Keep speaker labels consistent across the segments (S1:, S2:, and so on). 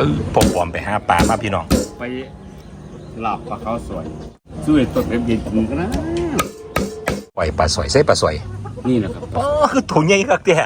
S1: เออปอมปอมไปหาปลามาพี่น้อง
S2: ไปหลับปลาเขาวสวยช่วยต้นเอ็มเย็นกินกันนะ
S1: ปล่อยปลาสวยใส่ปลาสวย
S2: นี่นะครับ
S1: อ๋อคือถุงใหญ่คักเด้อ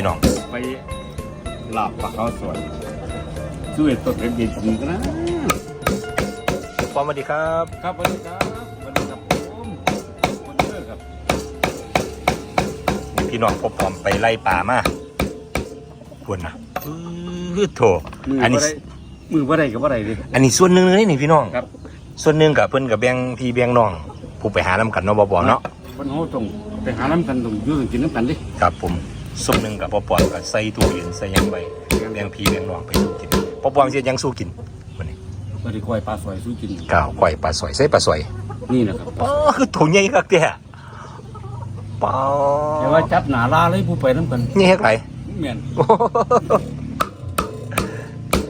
S1: พี่น้อง
S2: ไปหลับปลาเขาวสวยช่วยต้นเอ็มเย็นกินกันนะ
S1: ปอมสวัสดีครับ
S2: ครับสวัสดีครับสวัสดีครับผมคนเยอะครับ
S1: พี่น้องปอมปอมไปไล่ปลามาพวนนะเออโถ
S2: มือ
S1: อันนี้
S2: บ่ได้มือว่าไรกับว่าไรดิ
S1: อันนี้ส่วนหนึ่งเลยนี่พี่น้อง
S2: ครับ
S1: ส่วนหนึ่งกับเพิ่นกับแบงพี่แบงน้องผู้ไปหาน้ำกันเนาะบ่บ่เนาะ
S2: วันโหตรงไปหาน้ำกันตรงอยืดกินน้ำกันดิ
S1: ครับผม ส่วนหนึ่งกับปอปอมกับใส่ตู้เย็นใส่หยังไว้แบงพี่แบงน้องไปสู้กินปอปอมเสียยังสู้กินวันนี้
S2: ไม่ได้กล้วยปลาสวยสู้กิน
S1: ก้าวก้อยปลาสวยใส่ปลาสวย
S2: นี่นะครับ
S1: อ๋อคือถุงใหญ่คักเด้อปอ
S2: แต่ว่าจับหนาลาเลยผู้ไปน้ำกัน
S1: นี่เฮ็ดไร
S2: เมียน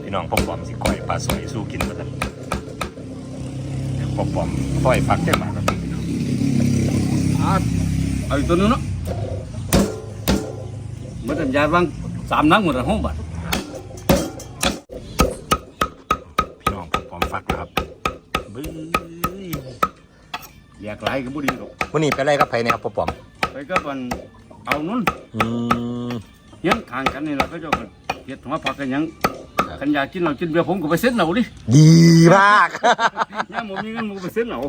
S1: พี่น้องปอปอมสิก้อยปลาสวยสู้กินมาซั่นเดี๋ยวปอปอมก้อยฟักจังหวะครับพี่น้อง
S2: อ่าเอาอีกตัวนึงเนาะเมื่อแต่ยายบางสามนังหมดในห้องบัตร
S1: พี่น้องปอปอมฟักนะครับบื้อ
S2: อยากไหลก็บุดีหรอก
S1: วันนี้ไปไล่กับไผเนี่ยครับปอปอม
S2: ไปก็มันเอานุ่น
S1: อืม
S2: เฮี้ยงทางกันนี่แหละก็เจะกันเฮ็ดหัวผักกันหยังขันอยากกินเรากินเบียร์ผมก็ไปเซ็นเอาดิ
S1: ดีมาก
S2: ย่ามผมมีเงินผมก็ไปเซ็นเอา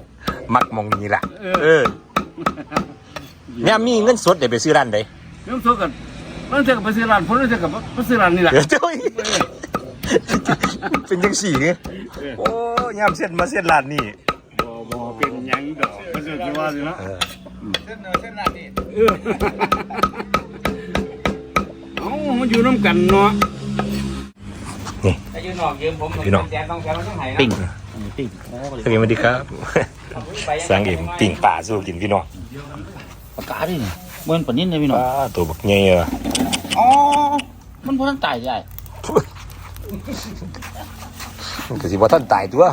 S1: มักมองนี้ล่ะ
S2: เออ
S1: เออเนี่ยมีเงินสดเดี๋ยวไปซื้อร้านใด
S2: เรื่องตัวกัน บางเทีก็ไปซื้อร้านผมบางเทีก็ไปซื้อร้านนี่แหละ
S1: เดี๋ยวเจ้ยเป็นยังสี่เนี่ย
S2: เออ
S1: โอ้ยามเส้นมาเส้นร้านนี่
S2: บ่บ่เป็นหยังดอกมันจะคิดว่าสิเนาะ
S1: เออ
S2: เออเอ้ามันอยู่น้ำกันเนาะ
S1: นี่
S3: แต่ยืนนอกยืมผม
S1: พี่น้อง
S3: แจกต้องแจกต้องไห้นะ
S1: ปิ้ง
S2: ปิ้ง
S1: สวัสดีครับ
S3: ไปยังไง
S1: สังเกตปิ้งป่าสู้กินพี่น้อง
S3: ปากกาดิเมื่อปานนี้เลยพี่น้อง
S1: ป้าตัวบักใหญ่เออ
S3: อ๋อ มันพอทันตายใหญ่
S1: มันก็สิว่าท่านตายตัว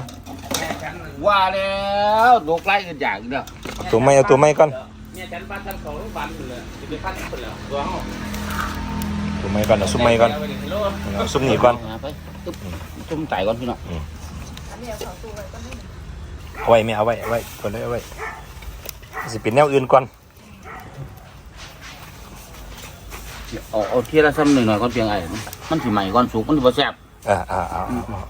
S3: ว่าแล้วโลกไล่กันอย่างเด้อ
S1: เอาตัวไม่เอาตัวไม่ก่อน
S3: เนี่ยฉันปันฉันเขาลูกปันเลยจะไปพันคนเลยตัวเขา
S1: ตัวไม่ก่อนเอาซุปไม่ก่อนเอาซุปนี่ก่อน
S3: ไปตุ๊บจุ่มไต่ก่อนพี่น้อง
S1: เอาไว้ไม่เอาไว้เอาไว้ก่อนเลยเอาไว้สิเป็นแนวอื่นก่อน
S3: เอาเอาเทียละซ้ำหนึ่งหน่อยก่อนเพียงไอ้มันสิใหม่ก่อนสุกมันสิบ่แซ่บ
S1: อ่าอ่าอ่าอ่า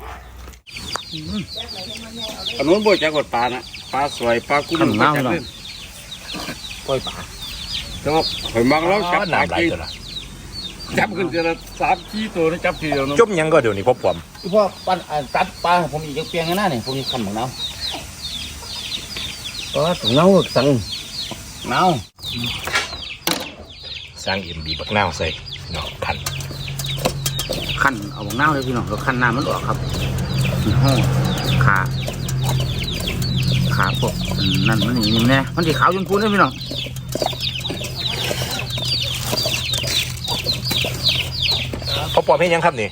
S2: อันนู้นบ่จักกดปลานะปลาสวยปลากุ้งบ่จักเลย
S1: กล้วยป่า
S2: แต่ว่าหอยมังแล้วจับปลา
S1: น้ำไหล
S2: กิน
S1: ตัวละ
S2: จับขึ้นเจอละสามขี้ตัวนะจับทีเดียวเนาะ
S1: จมยังก็เดี๋ยวนี้พบผม
S3: พี่พ่อปันตัดปลาผมอีกเพียงแค่นั้นนี่ผมมีคำของน้
S2: ปลาถุงเน่าสังำ
S3: น้
S1: สร้างเอ็มบีบักนาวใส่พี่น้องพันำ
S3: ขั้นเอาของน้ำเลยพี่น้องแล้วขั้นน้ำมันออกครับนี่ห้อขาขาพวกนั่นมันนี่แน่มันสีขาวชมพูนี่พี่น้อง
S1: พบผมเห็นยังครับนี่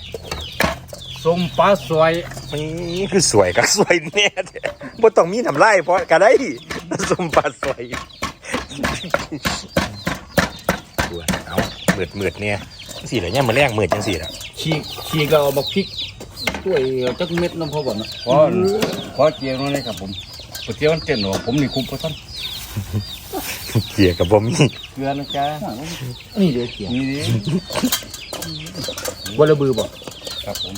S2: ส้มปลาสวย
S1: นี่คือสวยกับสวยแน่แท้บ่ต้องมีน้ำลายเพราะก็ได้สมปลาสวยดวนเอา มืดมืดเนี่ยสี่เหล่านี้มือแรงมืดจังสี่ละ
S3: ฉีกฉีกก็เอามาพริกด้วยจักเม็ดน้ำพอก่อนนะ
S2: ขอขอเจียวหน่อยครับผมก๋วยเตี๋ยวมันเต้นหรอผมนี่คุมพระท่าน
S1: เกี่ยกับบ่มี
S2: เกลือนะจ๊ะ
S3: นี่เดี๋ยวเขียน
S2: นี่ดิ
S3: วัละบือบ่
S2: ครับผม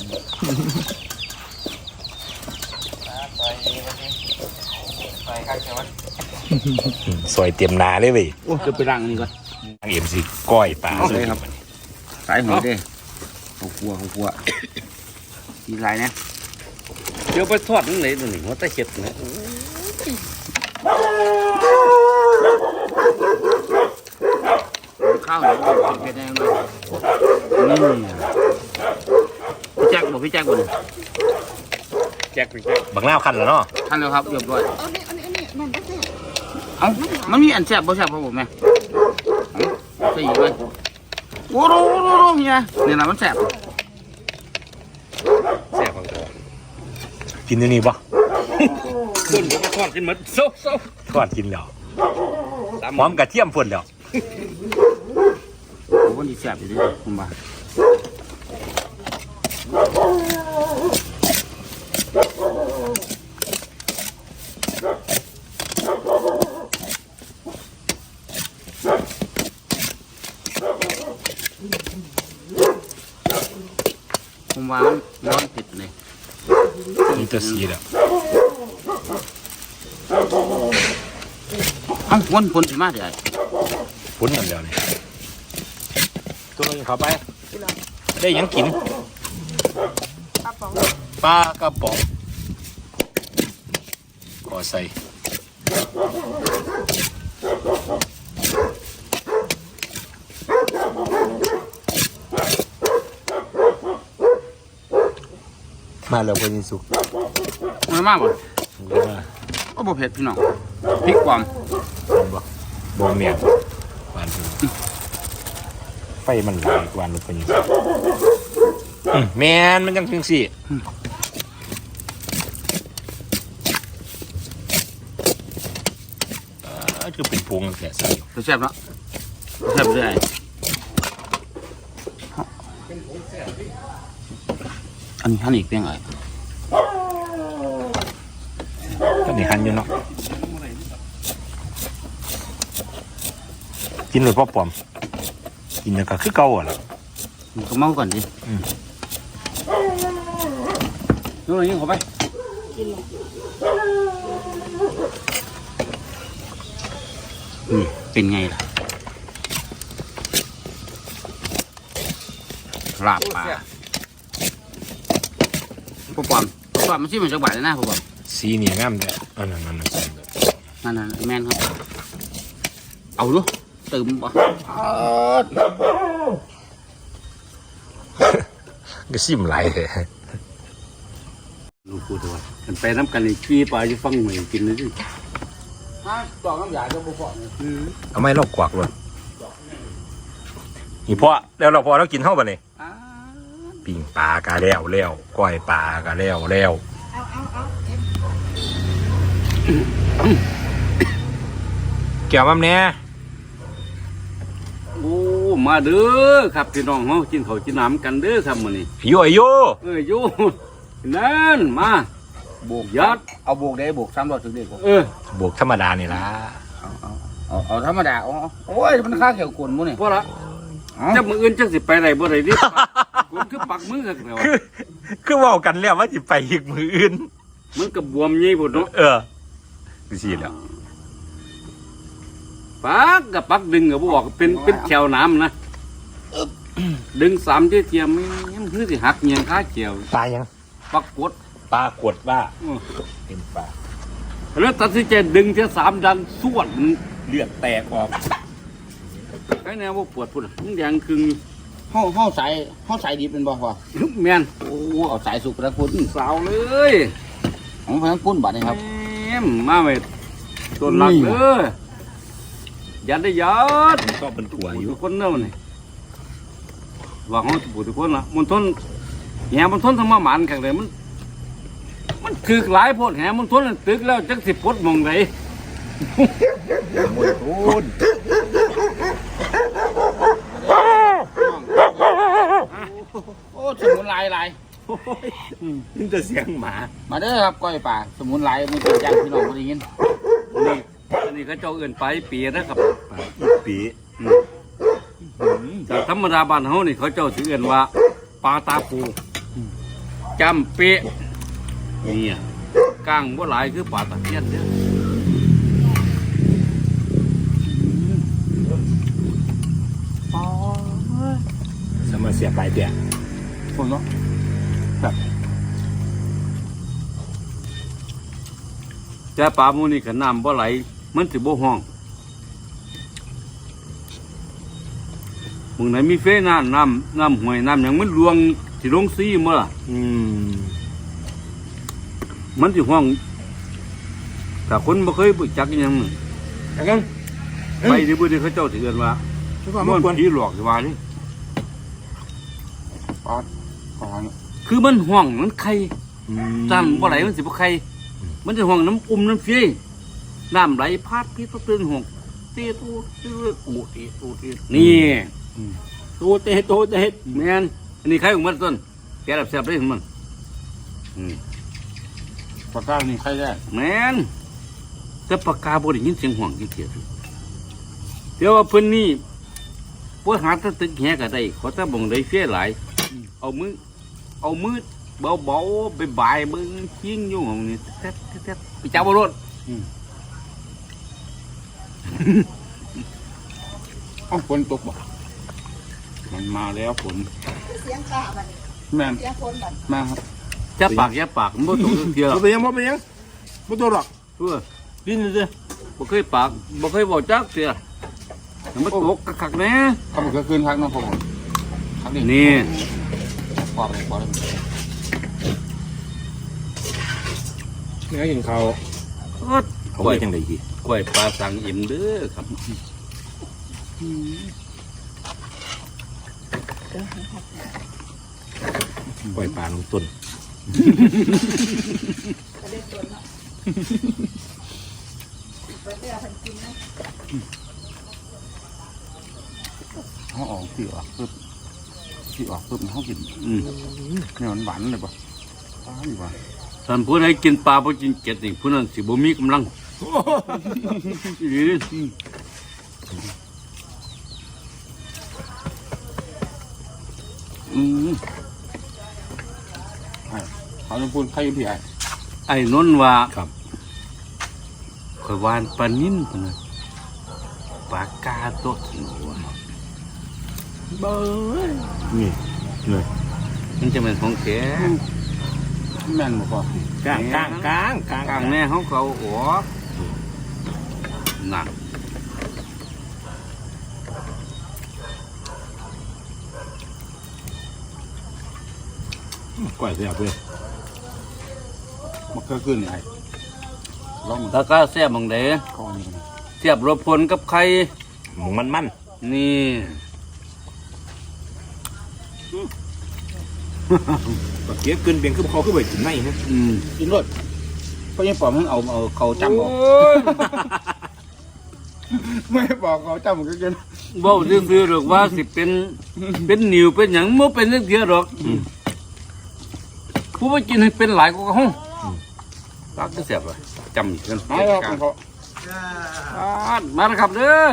S3: ไปข้างใช่ไหม
S1: สวยเต็มหนาเลยเว้ย
S3: โอ้จะไปรังนี่ก่อน
S1: ทาง เอ็มสิก้อยปลา
S3: เอาเลยครับสายหัวเด้เขากลัวเขากลัวมีลายนะ
S2: เดี๋ยวไปทอดนึงไหนตัวนี้ว่าแต่เห็ดนะ
S3: ข้าวเหนียวเผ็ดแน่เลยนี่พี่แจ็คบอกพี่แจ็คบอก
S2: แจกไปแจก
S1: บักหน้าวคันแล้วเนาะ
S3: ท่านแล้วครับเรียบร้อย
S4: เอาเนี่ยอันนี้อันนี้นั่นก็แซ่บ
S3: เอ้ามันมีอันแซ่บบ่แซ่บครับผมแม่เอ้า ใส่อีกเลยโอ้โหโอ้โหโอ้โหเฮียเนี่ยนะมันแสบ
S2: แซ่บของเธอ
S1: กินได้นี่ปะ
S2: คนผมไปทอดขึ้นมาโซ่โซ่
S1: ทอดกินแล้วพร้อมกระเทียมฝนแล้ว
S3: โอ้โหนี่แสบอยู่ดิผมว่าผมว่ามันร้อนติดเลย
S1: นี่ตัวสีแล้ว
S3: เอ้าวนผลสิมาเดี๋ยว
S1: ฝนนั่นแล้วนี่ตัวนึงเข้าไป ได้หยังกิน
S4: ปลาป๋อง
S1: ปลากระป๋องขอใส่มาแล้วคนยินสุก
S3: มันมากบ่
S1: เรียกว่า
S3: ก็บ่เผ็ดพี่น้องพริกความ
S1: บ่บ่เมียนหวานถึงไฟมันหลายกว่ารถคนยินสุกอืมแมนมันยังจังสี่เอ่อคือเป็นพวงแกะใส่
S3: จะแซ่บเนาะแซ่บเลยอันนี้อันนี้เป็นไง
S1: ก็ นี่หันอยู่เนาะกินเลยพ่อปอม กินแล้วก็คือเก่าอะล่ะ
S3: มันก็เมาก่อนดิ
S1: อืม
S3: นู่นนี่เข้าไปอืมเป็นไงล่ะลาบปลาพ่อปอมพ่อปอมมันชิมมันจักบาทเลยนะพ่อปอม
S1: สีนี่งามเด้อ อันนั้นอันนั้นใส่เด้อ
S3: นั่นน่ะแม่นครับ เอาดูเติมบ่
S1: ก็ซิมไหลาย
S2: ลูกพูดว่ากันไปน้ำกันนี่ขี้ปลาจะฟังเหมือนกินเลยสิ
S3: ฮะจอกน้ำยาจะบ่พอ
S1: เอาไม่ลอกกวักเลยนี่พ่อแล้วเราพอเรากินเท่าบ่นี่
S3: อ้า
S1: ปิ้งปลากะแล้วแล้วก้อยปลากะแล้วแล้ว
S4: เอาเอาเอาเอ็ม
S1: แก้วมั่มเนี่ย
S2: โอ้ มาเด้อครับพี่น้องเฮากินข้าวกินน้ำกันเด้อครับมื้อนี้
S1: โยอายุ
S2: เอ้ยโยนั่นมา
S3: โบก
S2: ยัด
S3: เอาโบกได้โบกซ้ำรอดถึงเด็ก
S2: เออบ
S1: วกธรรมดานี่ล่ะ
S3: เอาเอาเอาเอาธรรมดาอ๋อโอ้ยมันค่าเขียวกุนมั้งนี่
S2: พอละ
S3: เอา
S2: จับมืออื่นจังสิไปไหนบ่ได้ดิกูคือปักมือกันแล้ว
S1: คือคือเว่ากันแล้วว่าสิไปอีกมืออื่น
S2: มันก็บวมใหญ่พุ่นเนาะ
S1: เออคือ สิแล้ว
S2: ปักกับปักดึงก็บ่บอกเป็นเป็นแถวน้ำนะดึงสามเทียเทียมมันคือสิหักเงียงขาเกี่ยว
S1: ปลายัง
S2: ปักกด
S1: ปลากดว่า
S2: อื้อ
S1: เป็นปลา
S2: แล้วตัดสินใจดึงเทียสามดันสวดมันเลือดแตกออกไอ้แนวว่าปวดพุ่นน่ะมันยังคึง
S3: ห้องห้องสายห้องสายดิบเป็นบ่พอ
S2: แม่น
S3: โอ้เอาสายสุกแล้วคุณ
S2: สาวเลย
S3: ของพันปุ้นบัดนี่ครับ
S2: แม่มมาเว้ยต้นหลัก
S3: นี่
S2: เด้อยัดได้ยัด
S1: ชอบเป็นถั่วอยู่
S2: ทุกคนเนาะนี่ว่าเขาทุกทุกคนละมันทนแหมันทนทั้งมาหมันกันเลยมัน มันคือหลายโพดแหมันทนตึกแล้วจักสิปลดหมองไหน
S1: มวยตูน
S3: โอ้สมุนไพรหลาย
S1: นี่จะเสียงหมา
S3: มาเด้อครับก้อยป่าสมุนไพรมือจริงจังพี่น้องคนนี้
S2: นี่อันนี้ก็เจ้าเอื่นไปปีนะครับ
S1: ปี
S2: แต่ธรรมดาบ้านเฮานี่เขาเจ้าสิเอื่นว่าปลาตาปูจำเป๊ะนี่ยก้างว่หลายคือปลาตะเพียนเด้อ
S1: สมัยเสียไปเดียว
S3: คนเนาะ
S2: แต่ปลาหมูนี่ก็น้ำบ่ไหล มันสิบ่ห้องมึงไหนมีเฟน้ำน้ำน้ำห้วยน้ำหยังมันลวงสิลงซีมาล่ะ
S1: อืม
S2: มันสิห้องถ้าคนบ่เคยรู้จักอิหยังนั่น
S1: แล้วกัน
S2: ไปที่บ่ได้เขาเจ้าสิเอิ้นว่า
S1: ทุกคน
S2: มั
S1: มานกวน
S2: ผีหลอกสิว่านี่
S3: ปอดปอด
S2: คือมันห้องมันไข่
S1: อืม
S2: น้ำบ่ไหลมันสิบ่ไข่ มันสิห้องน้ำอุ่มน้ำเฟยน้ำไหลพาดพี่ตัวตื่นห้องตีตูตีตูตีตูตีนี่
S1: โตเตะโตเตะ
S2: แม่นอันนี้ไข่ของมันต้นแกรับแซ่บได้ของมันอืม
S3: ปอดก้านี่ใครได้
S2: แม่นแต่ปากกาบ่ได้ยินเสียงห่วงจังเกียเดี๋ยวว่าเพิ่นนี่บ่หาแตะตึกแหก็ได้ขอแต่บ่งได้เฟี้ยหลาย เอามือเอามือ เบาๆไปบายเบิ่งชิงอยู่ของนี่แท้ๆๆไปจับบ่รถ
S3: เอ้าฝนตกบ่มันมาแล้วฝน
S4: เสียงกาบัด
S3: แม่น
S4: เสียงคนบัด
S3: มาครับ
S2: จับปากอย่าปากมันบ่ตกเทื่อหรอก
S1: บ่เป็นหยังบ่เป็นหยังบ่โตหรอก
S2: เออ
S1: ดินซื่อ
S2: บ่เคยปากบ่เคยบอกจักเทื่อแต่มันตกคักๆแน่
S3: เขาบอกคืนพักเน้องผมพักนี่
S2: นี่
S3: ปอดเลยปอดเลย
S1: เนื้อกินข้าว
S2: โอ๊ย
S1: เขา
S2: กล้วย
S1: ไปจังได๋อี
S2: กล้วยปลาสังอิ่มเด้อครับ
S1: ปล่อยปลาลงต้น
S4: ก็ได้ตัวเนาะไปเสียพันกินนะ
S3: เขาออกที่ออกปึ๊บที่ออกปึ๊บเขากิน
S2: อืม
S3: เนี่ยมันหวานเลยป่ะหวานอยู่ป่ะ
S2: ท่านผู้ใดกินปลาบ่กินเกล็ดนี่ผู้นั้นสิบ่มีกำลังอีหลีเด้อ
S3: อืมไอ้เขาจะพูดใครอยู่ที่ไอ้
S2: ไอ้นนท์ว่า
S1: ครับ
S2: ข่อยวานปลานิ่มพุ่นน่ะปลากาโตะหนูว่า
S1: เบ้ยนี่เลย
S2: มันจะเป็นของแท้
S3: แม่นบ่พอก
S1: ลางกลางกลางกลาง
S2: กลางแน่เขาเขาออกหนัก
S1: ก่อยเสียบเว้ย
S3: มันก็ขึ้นไอ้ลองมัน
S2: ตะกาแซ่บบังเด้
S3: คอนี่กัน
S2: เทียบรบพลกับไข่
S1: หมูมันมัน
S2: นี่
S1: บักเก็บขึ้นเพียงคือเขาคือไปกินในนะ
S2: อืม
S3: กินรถเพราะยังปอมมันเอาเอาเขาจำบอก
S2: โอ้ย
S3: ไม่บอกเขาจำมันก็กิน
S2: เว้าซื่อๆหรอกว่าสิเป็น เป็นหนิวเป็นหยังบ่เป็นจังเทียหรอกผู้ว่ากินให้เป็นหลายกว่าเขารักก็แซ่บเลยจำอีกกัน
S3: มาแล้วเขา
S2: อ่ามาแล้วครับเด้อ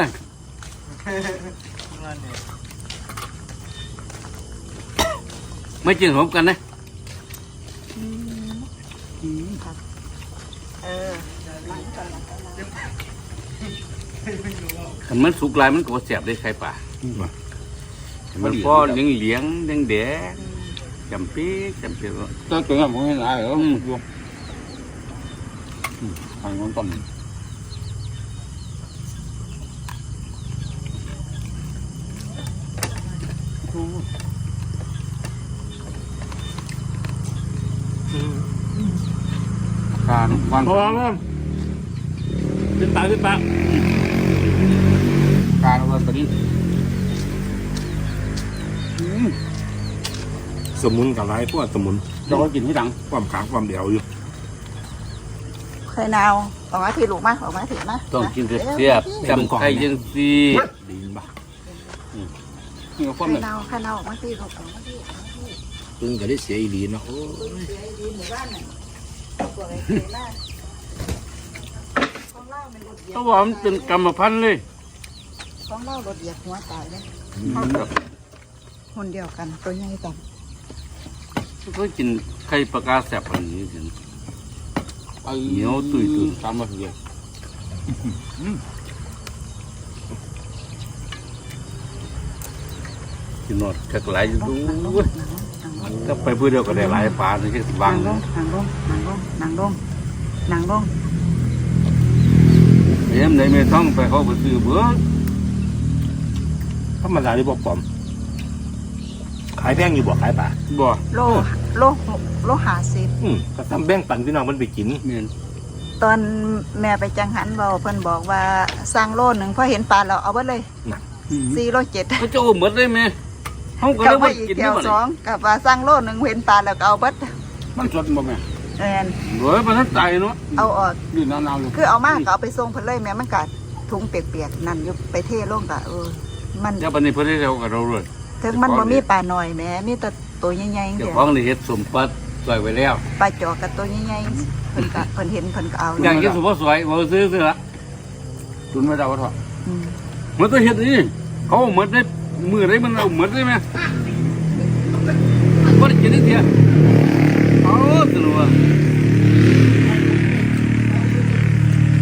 S2: ไม่กินหอมกันนะมันสุกลายมันก็บ่แซ่บได้ไข่ป่ามันพอเลียงเลียงแดงแดงๆจำปีจำปี
S3: ตัวตัวนั้นผมเห็นไอ้เหรอ
S2: อืม
S3: อยู่ ทางนั้นต้นการวัน
S1: พอแล้วขึ้นปากขึ้นปาก
S3: การวันตอนนี้
S1: สมุนกับไรพวกสมุน
S3: เราก็กินที่หลัง
S1: ความขางความเดียวอยู่
S4: เคยนาวออกมาถือลูกมาออกมาถือมา
S2: ต้องกินเสียบๆจำไข่ยังซี
S1: ดีบ่ะ
S3: นี่ก็
S4: เค
S3: ความ
S4: ย
S3: เลย
S4: นาวเคยนาวออกมาถือลูกออกมาถือ
S1: เพิ่งก็ได้เสียอีหลีเนาะ
S4: ตัวไอ้เคยมาของเล่ามันรถเหยีย
S2: เพ
S4: บ
S2: ราะว่ามันเป็นกรรมพันธุ์เลย
S4: ของเล่ารถเหยียบหัวตายเลยคนเดียวกันตัวใหญ่กัน
S2: ก็กินไข่ปลากาแซ่บอันนี้สิ
S3: ไอ้
S2: เหนียวตุ้ยตุ้ย
S3: ตามมาทีเดียว
S2: กินกินนอดกักหลายอยู่
S4: นั่ง
S2: ดู
S4: ลงนั่งลงนั่งลง
S2: ถ้าไปเพื่อเดียวก็ได้หลายปลานี่ก็สิบาง
S4: นั่งลงนั่งลงนั่งลงนั่งลงนั่งลง
S2: เอ็มได้ไม่ท้องไปเขาไปซื้อเบื่อ
S1: ธรรมดาที่บอกปลอม ขายแพงอยู่บ่ขายป่า
S2: บ่
S4: โลโลโลหาสิบ
S1: อืมก็ทำแบ่งปันพี่น้องมันไปกิน
S2: เมียน
S4: ตอนแม่ไปจังหันเบาเพิ่นบอกว่าสร้างโลหนึ่งพอเห็นปลาเราเอาไว้เลยสี่โลเจ็ด
S2: เขาจะเอาหมดได้ไหม เขาก็
S4: กลั
S2: ได้
S4: บ
S2: ว่า
S4: มาอีก
S2: กิน
S4: แถ
S2: ได้
S4: ว
S2: บ่
S4: สองกับว่าสร้างโลหนึ่งเห็นปลาแล้วก็เอาเบิด
S3: มันสดบ่แม่
S4: แม่น
S2: โดยมันทันใจเนาะ
S4: เอาออก
S3: นี่หนาวๆอยู่
S4: คือเอามากก็เอาไปส่งเพิ่นเลยแม่มันกัดถุงเปียกๆนั่นอยู่ไปเทลงกะเออมัน
S2: เจ้าปันนี้เพื่อนได้เร็วกับเราเลย
S4: ถึงมันบ่มีปลาน้อยแหม่มีแต่ตัวใหญ่ๆ
S2: เจ้า
S4: เดียว
S2: ของนี่เฮ็ดสมปัดสวยไว้แล้ว
S4: ปลาจอกกับตัวใหญ่ๆเพิ่นก็เพิ่นเห็นเพิ่นก็เอา
S2: อย่างที่สุภาพสวยบ่ซื้อซื้อละ
S3: ตุนไม่ได้ว่าถอด
S4: อืม
S2: มันต้องเฮ็ดนี่เขาเอาหมดได้ มือได้มันเอาหมดได้ไหมบ่ได้กินได้เดียวเอาตัวนู้น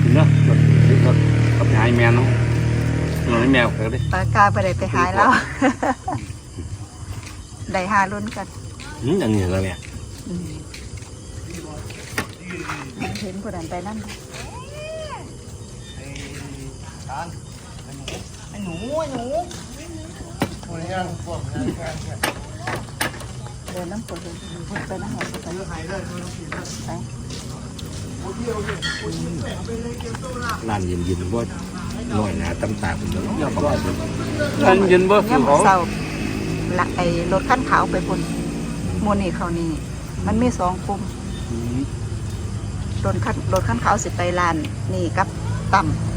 S2: กินเนาะกินก็กับหายแมวเนาะตัวนี้แมวก็ได้
S4: ปลากาไปได้ไปหายแล้วได้หาลุ้นกัน
S1: อืมอันนี้แล้วเนี่ย
S4: อืมเห็นผู้นั้นไปนั่นไอ้หนูไอ้หนู เดินน้ำฝนเดินพูดไปนั่งหอไปไปไป
S1: ร้านเย็นๆว่าหน่อยหนาตำตาผมแล้วก็มาดู
S2: อันเย็นบ่
S4: เนี่ย
S2: อเขา
S4: เศร้าละไอ้รถขั้นขาวไปบนโมนี่เขานี่ มันมีสองกลุ่มรถขั้นรถขั้นขาวสิไปลานนี่กับต่ำ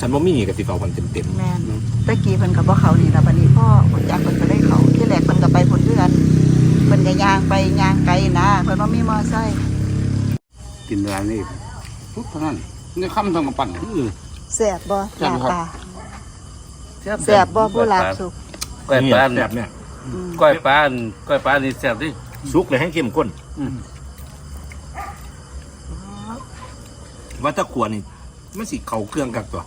S1: ฉันว่ามีกับสิเฝ้ากันเต็ม
S4: แม่นตะกี้เพิ่นกับบ่เขานี่ละบัดนี้พ่อคนจากเพิ่นก็ได้เขาที่แรกเพิ่นก็ไปผลเดือนเพิ่นก็ย่างไปย่างไกลนะเพิ่นว่ามีมอไซค์
S2: กินร้านนี้
S3: ทุกเท่านั้นนี่คำทำกับปั่น
S2: อื้อ
S4: แซ่บบ่
S3: แซ่
S4: ลา
S3: บครับ
S4: ปลาแซ่บบ่ผู้ลาบสุก
S1: ๆ
S2: ก้อยปลา
S1: แบบเนี่ย
S4: อืม
S2: ก้อยปลาก้อยปลานี่แซ่บดิ
S1: สุกเลยให้เข้มข้น
S2: อืม
S1: ว่าถ้าขวนี่มันสิเข่าเครื่องกักตัว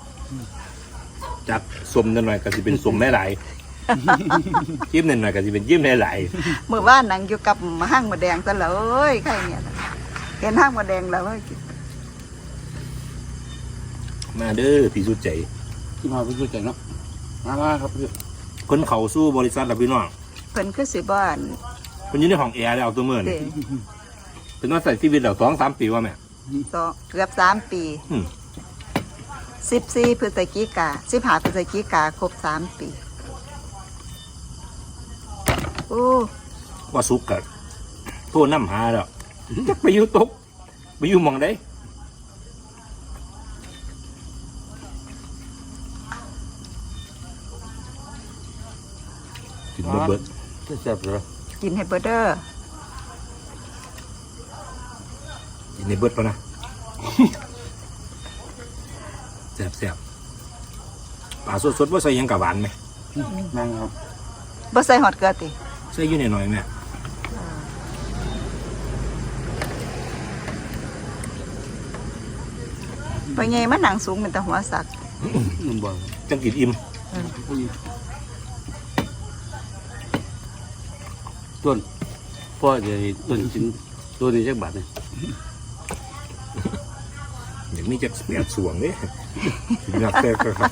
S1: จากสมนิดหน่อยก็สิเป็นสมหลายๆจิ้มนิดหน่อยก็สิเป็นจิ้มหลาย
S4: มื้อวานนั่งอยู่กับห้างหมดแดงซะแล้วเอ้ยใครเนี่ยน่ะเห็นห้างหมดแดงแล้วเอ้ย
S1: ๆมาเด้อพี่สุดใจ
S3: ที่มาเป็นตัวใจเนาะมามาครับพี่
S1: คนเขาสู้บริษัทแล้วพี่น้อง
S4: เพิ่นคือสิบ่อัน
S1: คนอยู่ในห้องแอร์แล้วเอาตัวเมื่อ
S4: เด้
S1: นี่เป็นว่าใส่ชีวิตแล้วสองสามปีว่าแม่
S4: สองเกือบสามปี
S1: อืม
S4: 14พฤศจิกา15พฤศจิกาครบสามปี โอ้
S1: ว่าสุกกับโทษน้ำหาแล้วจักไปอยู่ตกไปอยู่หมองได้กินเบิดเบิด
S2: แซ่บเลย
S4: กินให้เบิดเด้อ
S1: กินในเบิดปะนะ แซ่บแซ่บปลาสดๆว่าใส่หยังกับหวานไหม
S3: แม่งครับ
S4: บ่ใส่หอดเกลือติ
S1: ใส่อยู่หน่อยๆแม่
S4: ไปไงมันหนังสูงเป็นแต่หัวสัก
S2: มันบ่
S1: จังกินอิ่ม
S2: ต้นพ่อจะให้ต้นกินตัวนี้จักบาทนี่
S1: อย่างนี้จะเปียดสวงเนี่ยอยากแต่ก็ครับ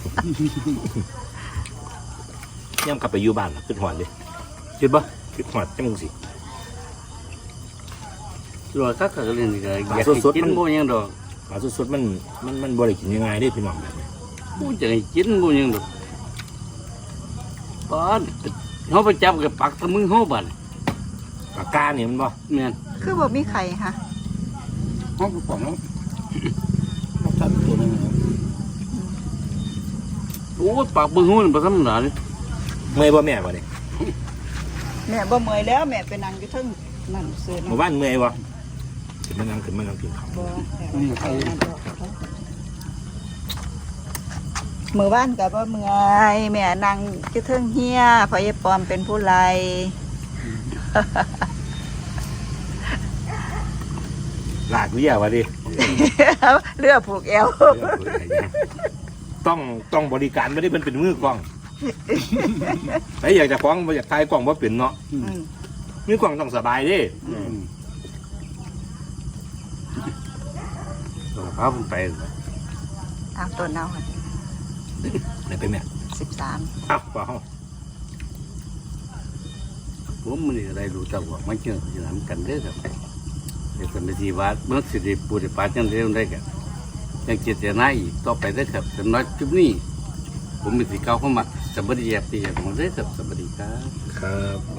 S1: ย่ำกลับไปอยู่บ้านล่ะขึ้นหอดเลยคิดปะคิดหอดจังมึงสิ
S2: รอคักก็เล่นนี่ก็อยาก
S1: สดๆ
S2: กิน
S1: มัน
S2: บ่หยังดอก
S1: ปลาสดๆมันมันมันบริกินยังไงได้พี่น้องแบบนี้
S2: บ่จะให้กินบ่หยังดอกปานเฮาไปจับกับปักตะมึงเฮาบัด
S1: ปลากาเนี่ยมันบ่
S2: แม่น
S4: คือบ่มีไข่ฮะ
S3: ห้องปล่องแล้วรับทันตัวนึงครับ
S2: โอ้ยปากเบิ่งหูนี่บ่ธรรมดาเด้
S1: เมื่อยบ่แม่บ่เนี่ย
S4: แม่บ่เมื่อยแล้วแม่ไปนั่งอยู่เทึงนั่นซื้อ
S1: เมื่อ
S4: เนาะ
S1: วานเมื่อยบ่ขึ้นมานั่งขึ้นมานั่งกินข้าว
S4: บ่มือบ้านก็บ่เมื่อยแม่นั่งอยู่เทึงเฮียพอยายปอมเป็นผู้ไล่
S1: ลากวิทยาวะดิ
S4: เลือผูกเอว
S1: ต้องต้องบริการไม่ได้เป็นเป็นมือกล้องไอ้อยากจะฟ้องบ่อยากทายกล่องว่าเป็นเนาะ
S4: อืม
S1: มีกล่องต้องสบายเดิ
S2: พาผมไป
S4: ตามตัวเนา
S1: ไหนเป็นแม่
S4: สิบสาม
S1: อ้าวว่าเฮา
S2: ผมมันนี่อะไรรู้จักว่ามันเชื่อจะทำกันได้ครับเดี๋ยวจะไม่ทีว่าเมื่อสิริปูริปาจังเร็วได้กัน ยังเจตนาอีกต่อไปได้ครับแต่น้อยจุดนี้ ผมมีสีเก้าเข้ามาสวัสดีครับพี่ของได้ครับสวัสดีครับ
S1: ครับ